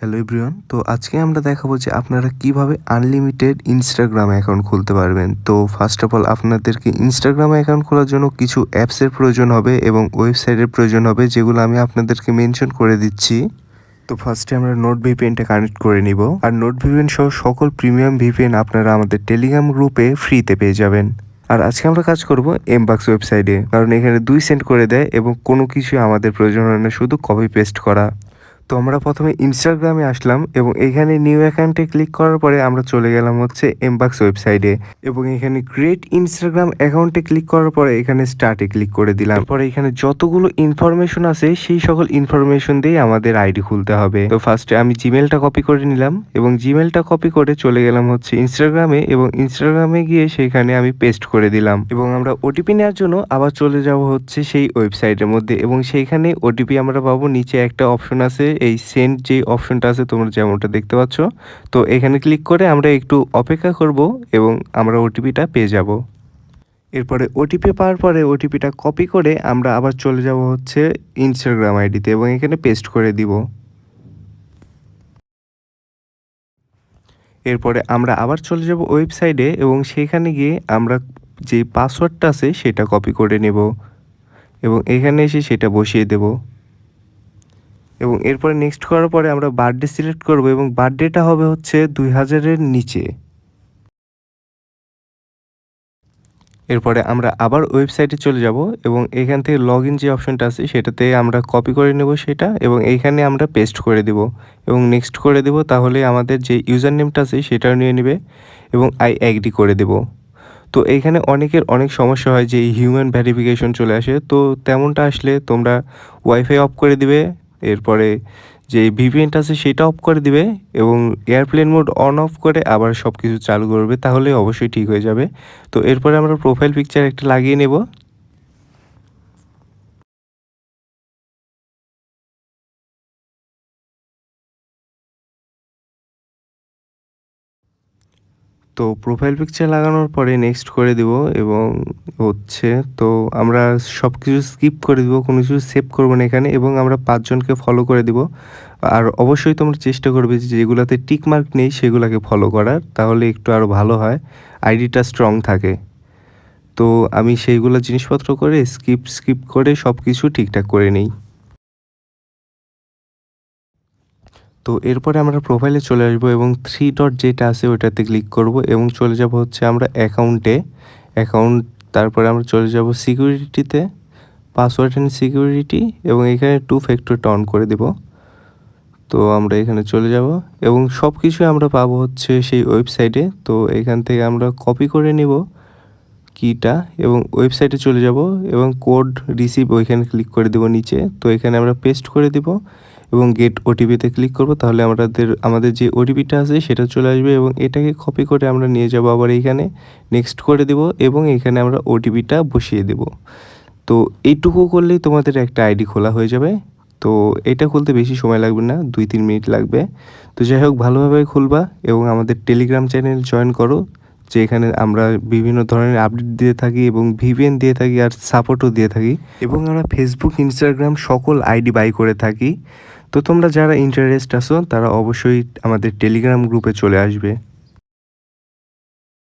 Hello everyone তো আজকে আমরা দেখাবো যে আপনারা কীভাবে আনলিমিটেড ইনস্টাগ্রাম অ্যাকাউন্ট খুলতে পারবেন। তো ফার্স্ট অফ অল আপনাদেরকে ইনস্টাগ্রাম অ্যাকাউন্ট খোলার জন্য কিছু অ্যাপসের প্রয়োজন হবে এবং ওয়েবসাইটের প্রয়োজন হবে, যেগুলো আমি আপনাদেরকে মেনশন করে দিচ্ছি। তো ফার্স্টে আমরা নোট ভিপিএনটা কানেক্ট করে নিব। আর নোট ভিপিএন সহ সকল প্রিমিয়াম ভিপিএন আপনারা আমাদের টেলিগ্রাম গ্রুপে ফ্রিতে পেয়ে যাবেন। আর আজকে আমরা কাজ করব এমবাক্স ওয়েবসাইটে কারণ এখানে দুই সেন্ট করে দেয় এবং কোনো কিছু আমাদের প্রয়োজন হয় না, শুধু কপি পেস্ট করা। তো আমরা প্রথমে ইনস্টাগ্রামে আসলাম এবং এখানে নিউ অ্যাকাউন্টে ক্লিক করার পরে আমরা চলে গেলাম হচ্ছে এমবাক্স ওয়েবসাইটে এবং এখানে ক্রিয়েট ইনস্টাগ্রাম অ্যাকাউন্টে ক্লিক করার পরে এখানে স্টার্টে ক্লিক করে দিলাম। পরে এখানে যতগুলো ইনফরমেশন আছে, সেই সকল ইনফরমেশন দিয়ে আমাদের আইডি খুলতে হবে। তো ফার্স্টে আমি জিমেলটা কপি করে নিলাম এবং জিমেলটা কপি করে চলে গেলাম হচ্ছে ইনস্টাগ্রামে এবং ইনস্টাগ্রামে গিয়ে সেখানে আমি পেস্ট করে দিলাম এবং আমরা ওটিপি নেওয়ার জন্য আবার চলে যাব হচ্ছে সেই ওয়েবসাইটের মধ্যে এবং সেইখানে ওটিপি আমরা পাবো, নিচে একটা অপশন আছে এই সেন্ড যে অপশনটা আছে, তোমরা যেমনটা দেখতে পাচ্ছ, তো এখানে ক্লিক করে আমরা একটু অপেক্ষা করব এবং আমরা ওটিপিটা পেয়ে যাব। এরপরে ওটিপি পাওয়ার পরে ওটিপিটা কপি করে আমরা আবার চলে যাব হচ্ছে ইনস্টাগ্রাম আইডিতে এবং এখানে পেস্ট করে দিব। এরপরে আমরা আবার চলে যাব ওয়েবসাইটে এবং সেখানে গিয়ে আমরা যে পাসওয়ার্ডটা আছে, সেটা কপি করে নেব এবং এখানে এসে সেটা বসিয়ে দেব। এবং এরপরে নেক্সট করার পরে আমরা বার্থডে সিলেক্ট করব এবং বার্থডেটা হবে হচ্ছে দুই হাজারের নিচে। এরপরে আমরা আবার ওয়েবসাইটে চলে যাব এবং এখান থেকে লগ ইন যে অপশনটা আছে সেটাতে আমরা কপি করে নেব সেটা এবং এইখানে আমরা পেস্ট করে দেব এবং নেক্সট করে দেব তাহলে আমাদের যে ইউজার নেমটা আছে সেটাও নিয়ে নেবে এবং আই অ্যাগ্রি করে দেব। তো এইখানে অনেকের অনেক সমস্যা হয় যে হিউম্যান ভ্যারিফিকেশন চলে আসে, তো তেমনটা আসলে তোমরা ওয়াইফাই অফ করে দিবে এরপরে যে ভিপিএনটা আছে সেটা অফ করে দিবে এবং এয়ারপ্লেন মোড অন অফ করে আবার সব কিছু চালু করবে, তাহলে অবশ্যই ঠিক হয়ে যাবে। তো এরপরে আমরা প্রোফাইল পিকচার একটা লাগিয়ে নেব। তো প্রোফাইল পিকচার লাগানোর পরে নেক্সট করে দিব এবং হচ্ছে, তো আমরা সব কিছু স্কিপ করে দিব, কোনো কিছু সেভ করব না এখানে এবং আমরা পাঁচজনকে ফলো করে দিব। আর অবশ্যই তোমরা চেষ্টা করবে যেগুলোতে টিক মার্ক নেই সেগুলোকে ফলো করার, তাহলে একটু আরও ভালো হয় আইডিটা স্ট্রং থাকে। তো আমি সেইগুলো জিনিসপত্র করে স্কিপ স্কিপ করে সব কিছু ঠিকঠাক করে নিই। তো এরপরে আমরা প্রোফাইলে চলে আসব এবং থ্রি ডট যেটা আছে ওইটাতে ক্লিক করব এবং চলে যাব হচ্ছে আমরা অ্যাকাউন্টে অ্যাকাউন্ট তারপরে আমরা চলে যাব সিকিউরিটিতে পাসওয়ার্ড অ্যান্ড সিকিউরিটি এবং এখানে টু ফ্যাক্টরটা অন করে দেব। তো আমরা এখানে চলে যাব এবং সব কিছু আমরা পাবো হচ্ছে সেই ওয়েবসাইটে তো এখান থেকে আমরা কপি করে নেব কিটা এবং ওয়েবসাইটে চলে যাব এবং কোড রিসিভ ওইখানে ক্লিক করে দেব নিচে। তো এখানে আমরা পেস্ট করে দিব এবং গেট ওটিপিতে ক্লিক করব, তাহলে আমাদের আমাদের যে ওটিপিটা আছে সেটা চলে আসবে এবং এটাকে কপি করে আমরা নিয়ে যাব আবার এইখানে নেক্সট করে দেব এবং এখানে আমরা ওটিপিটা বসিয়ে দেব। তো এইটুকু করলেই তোমাদের একটা আইডি খোলা হয়ে যাবে। তো এটা খুলতে বেশি সময় লাগবে না, দুই তিন মিনিট লাগবে। তো যাই হোক, ভালোভাবে খুলবা এবং আমাদের টেলিগ্রাম চ্যানেল জয়েন করো, যে এখানে আমরা বিভিন্ন ধরনের আপডেট দিয়ে থাকি এবং ভিভিএন দিয়ে থাকি আর সাপোর্টও দিয়ে থাকি। এবং আমরা ফেসবুক ইনস্টাগ্রাম সকল আইডি বাই করে থাকি। তো তোমরা যারা ইন্টারেস্ট আছো তারা অবশ্যই আমাদের টেলিগ্রাম গ্রুপে চলে আসবে।